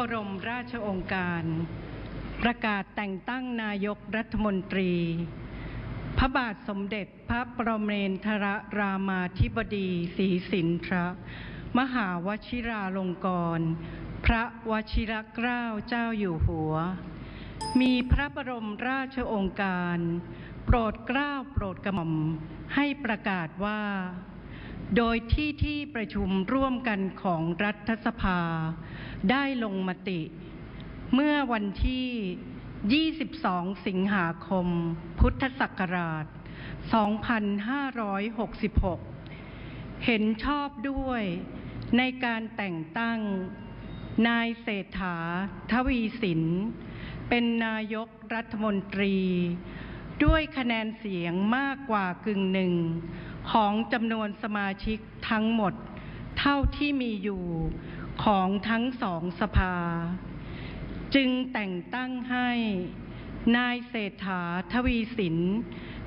ระบรมราชองค์การ ประกาศแต่งตั้งนายกรัฐมนตรี พระบาทสมเด็จพระประเมนทรรามาธิบดีศรีสินทรมหาวชิราลงกรณพระวชิรเกล้าเจ้าอยู่หัว มีพระบรมราชองค์การ โปรดเกล้าโปรดกระหม่อมให้ประกาศว่า โดยที่ที่ประชุมร่วมกันของรัฐสภา ได้ลงมติ เมื่อวันที่ 22 สิงหาคม พุทธศักราช 2566 เห็นชอบด้วยในการแต่งตั้ง นายเศรษฐา ทวีสิน เป็นนายกรัฐมนตรี ด้วยคะแนนเสียงมากกว่ากึ่งหนึ่ง ของจำนวนสมาชิกทั้งหมด เท่าที่มีอยู่ของทั้งสองสภา จึงแต่งตั้งให้ นายเศรษฐาทวีสิน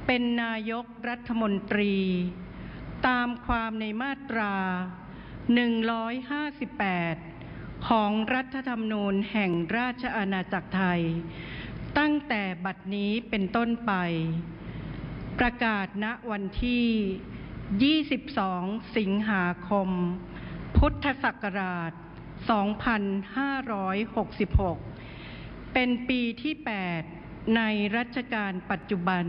เป็นนายกรัฐมนตรี ตามความในมาตรา 158 ของรัฐธรรมนูญแห่งราชอาณาจักรไทย ตั้งแต่บัดนี้เป็นต้นไป ประกาศณวันที่ 22 สิงหาคม พุทธศักราช 2566 เป็นปีที่ 8 ในรัชกาลปัจจุบัน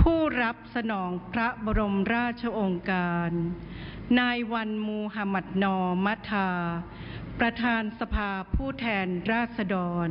ผู้รับสนองพระบรมราชโองการ นายวันมูฮัมหมัดนอมัทา ประธานสภาผู้แทนราษฎร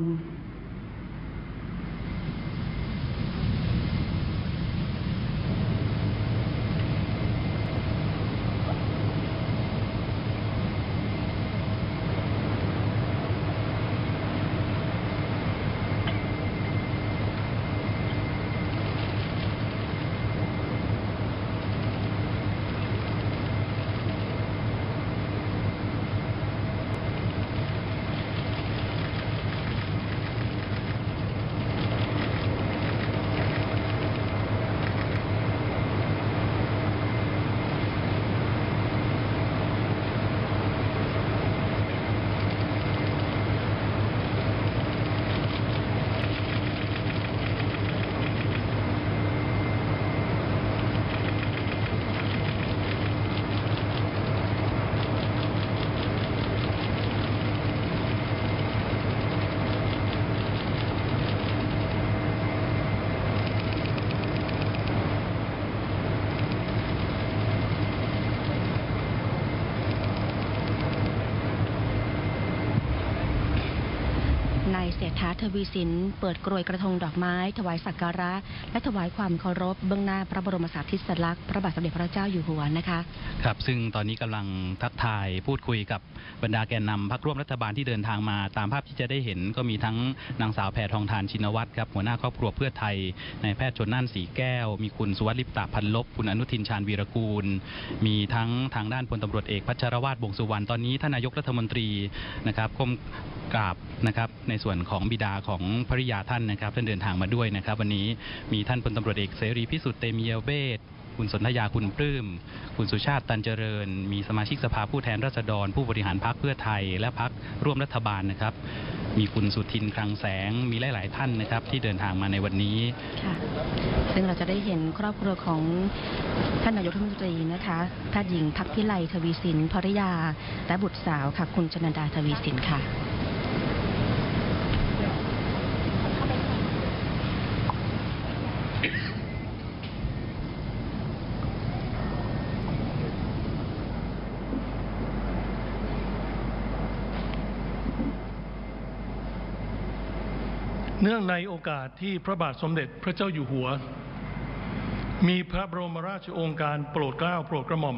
นายเศรษฐาทวีสินเปิดกรวยกระทงดอกไม้ ถวายสักการะ และถวายความเคารพเบื้องหน้าพระบรมสารีริสลักษณ์พระบาทสมเด็จพระเจ้าอยู่หัวนะคะครับซึ่งตอนนี้กำลังทักทายพูดคุยกับบรรดาแกนนำพักร่วมรัฐบาลที่เดินทางมา ตามภาพที่จะได้เห็นก็มีทั้งนางสาวแพทองทานชินวัตรครับหัวหน้าครอบครัวเพื่อไทยนายแพทย์ชนน่านสีแก้ว มีคุณสุวัสดิ์ลิปตาพันลบคุณอนุทินชาญวีรกูล มีทั้งทางด้านพลตำรวจเอกพัชรวาทวงสุวรรณตอนนี้ท่านนายกรัฐมนตรีนะครับก้มกราบนะครับในส่วนของบิดาของภริยาท่านนะครับท่านเดินทางมาด้วยนะครับ วันนี้มีท่านพลตำรวจเอกเสรีพิสุทธิ์เตมียเวทคุณสนธยาคุณปลื้ม คุณสุชาติตันเจริญ มีสมาชิกสภาผู้แทนราษฎร ผู้บริหารพรรคเพื่อไทย และพรรคร่วมรัฐบาลนะครับ มีคุณสุทินคลังแสง มีหลาย ๆ ท่านนะครับ ที่เดินทางมาในวันนี้ซึ่งเราจะได้เห็นครอบครัวของท่านนายกรัฐมนตรีนะคะแพทย์หญิงพักพิไลทวีสินภริยา และบุตรสาวค่ะ คุณชนันดาทวีสินค่ะ นื่องในโอกาสที่พระบาทสมเด็จพระเจ้าอยู่หัว มีพระบรมราชโองการโปรดเกล้าโปรดกระหม่อม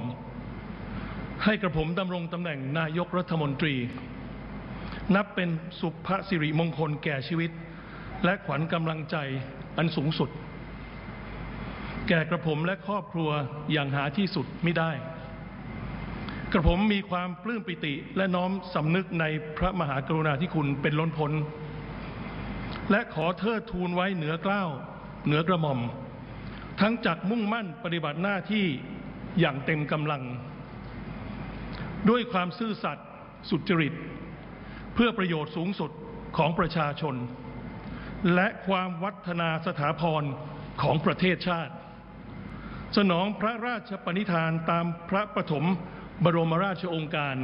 ให้กระผมดำรงตำแหน่งนายกรัฐมนตรี นับเป็นสุภสิริมงคลแก่ชีวิต และขวัญกำลังใจอันสูงสุด แก่กระผมและครอบครัวอย่างหาที่สุดไม่ได้ กระผมมีความปลื้มปิติและน้อมสำนึกในพระมหากรุณาธิคุณเป็นล้นพ้น และขอเทิดทูนไว้เหนือเกล้าวเหนือกระหม่อม ทั้งจักมุ่งมั่นปฏิบัติหน้าที่อย่างเต็มกำลัง ด้วยความซื่อสัตย์สุจริตเพื่อพื่อประโยชน์สูงสุดของประชาชน และความวัฒนาสถาพรของประเทศชาติ สนองพระราชปณิธานตามพระปฐมบรมราชโองการ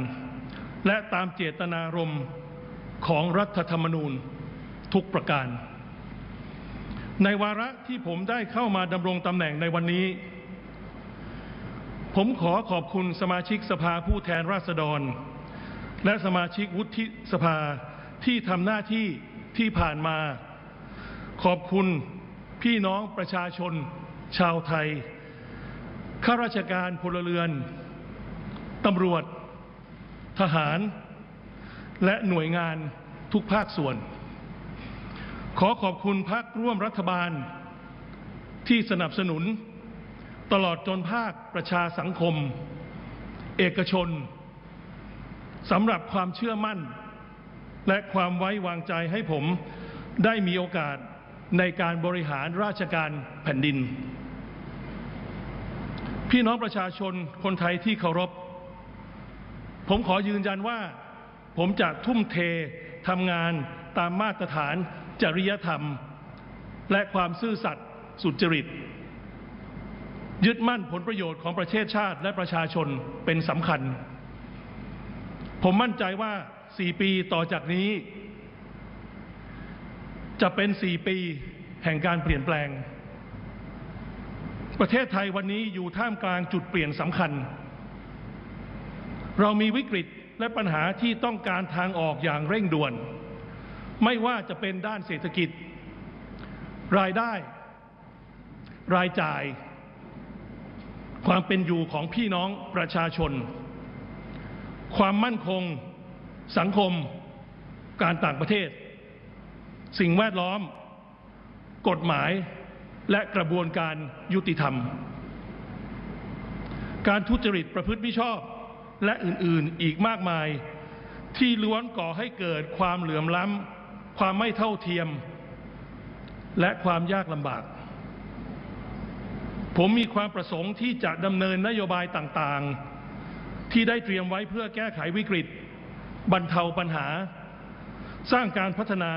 และตามเจตนารมณ์ของรัฐธรรมนูญ ทุกประการ ในวาระที่ผมได้เข้ามาดำรงตำแหน่งในวันนี้ ผมขอขอบคุณสมาชิกสภาผู้แทนราษฎร และสมาชิกวุฒิสภาที่ทำหน้าที่ที่ผ่านมา ขอบคุณพี่น้องประชาชน ชาวไทยข้าราชการพลเรือนตำรวจ ทหาร และหน่วยงานทุกภาคส่วน ขอขอบคุณพักร่วมรัฐบาล ที่สนับสนุน ตลอดจนภาคประชาสังคม เอกชนสำหรับความเชื่อมั่น และความไว้วางใจให้ผมได้มีโอกาสในการบริหารราชการแผ่นดิน พี่น้องประชาชนคนไทยที่เคารพ ผมขอยืนยันว่า ผมจะทุ่มเททำงานตามมาตรฐาน จริยธรรม และความซื่อสัตย์สุจริต ยึดมั่นผลประโยชน์ของประเทศชาติและประชาชนเป็นสำคัญ ผมมั่นใจว่า 4 ปีต่อจากนี้ จะเป็น 4 ปีแห่งการเปลี่ยนแปลง ประเทศไทยวันนี้อยู่ท่ามกลางจุดเปลี่ยนสำคัญ เรามีวิกฤตและปัญหาที่ต้องการทางออกอย่างเร่งด่วน ไม่ว่าจะเป็นด้านเศรษฐกิจ รายได้ รายจ่าย ความเป็นอยู่ของพี่น้องประชาชน ความมั่นคง สังคม การต่างประเทศ สิ่งแวดล้อม กฎหมายและกระบวนการยุติธรรม การทุจริตประพฤติมิชอบและอื่นๆอีกมากมายที่ล้วนก่อให้เกิดความเหลื่อมล้ำ ความไม่เท่าเทียม และความยากลำบาก ผมมีความประสงค์ที่จะดำเนินนโยบายต่างๆ ที่ได้เตรียมไว้เพื่อแก้ไขวิกฤต บรรเทาปัญหา สร้างการพัฒนา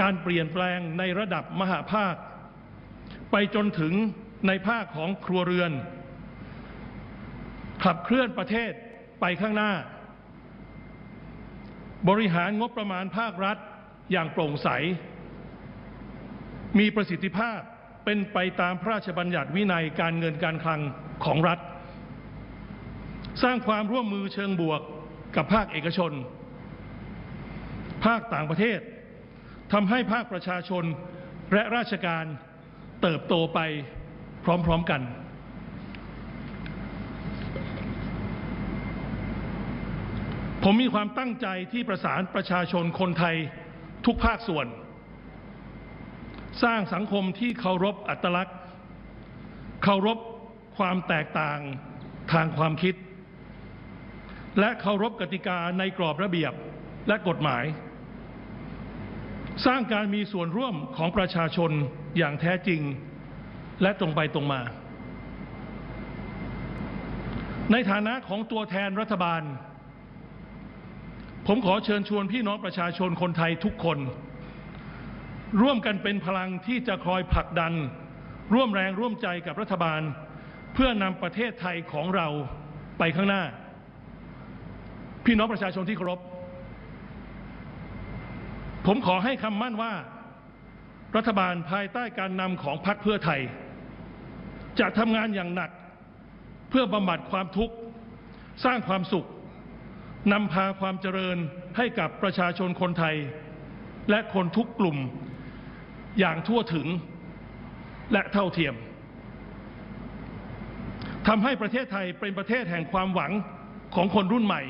การเปลี่ยนแปลงในระดับมหาภาค ไปจนถึงในภาคของครัวเรือน ขับเคลื่อนประเทศไปข้างหน้าบริหารงบประมาณภาครัฐ อย่างโปร่งใส มีประสิทธิภาพเป็นไปตามพระราชบัญญัติวินัยการเงินการคลังของรัฐ สร้างความร่วมมือเชิงบวกกับภาคเอกชน ภาคต่างประเทศทำให้ภาคประชาชนและราชการเติบโตไปพร้อมๆกัน ผมมีความตั้งใจที่ประสานประชาชนคนไทย ทุกภาคส่วน สร้างสังคมที่เคารพอัตลักษณ์ เคารพความแตกต่างทางความคิด และเคารพกติกาในกรอบระเบียบและกฎหมาย สร้างการมีส่วนร่วมของประชาชนอย่างแท้จริง และตรงไปตรงมา ในฐานะของตัวแทนรัฐบาล ผมขอเชิญชวนพี่น้องประชาชนคนไทยทุกคน ร่วมกันเป็นพลังที่จะคอยผลักดัน ร่วมแรงร่วมใจกับรัฐบาล เพื่อนำประเทศไทยของเราไปข้างหน้า พี่น้องประชาชนที่เคารพผมขอให้คำมั่นว่า รัฐบาลภายใต้การนำของพรรคเพื่อไทย จะทำงานอย่างหนัก เพื่อบำบัดความทุกข์ สร้างความสุข นำพาความเจริญให้กับประชาชนคนไทย และคนทุกกลุ่มอย่างทั่วถึงและเท่าเทียมทำให้ประเทศไทยเป็นประเทศแห่งความหวังของคนรุ่นใหม่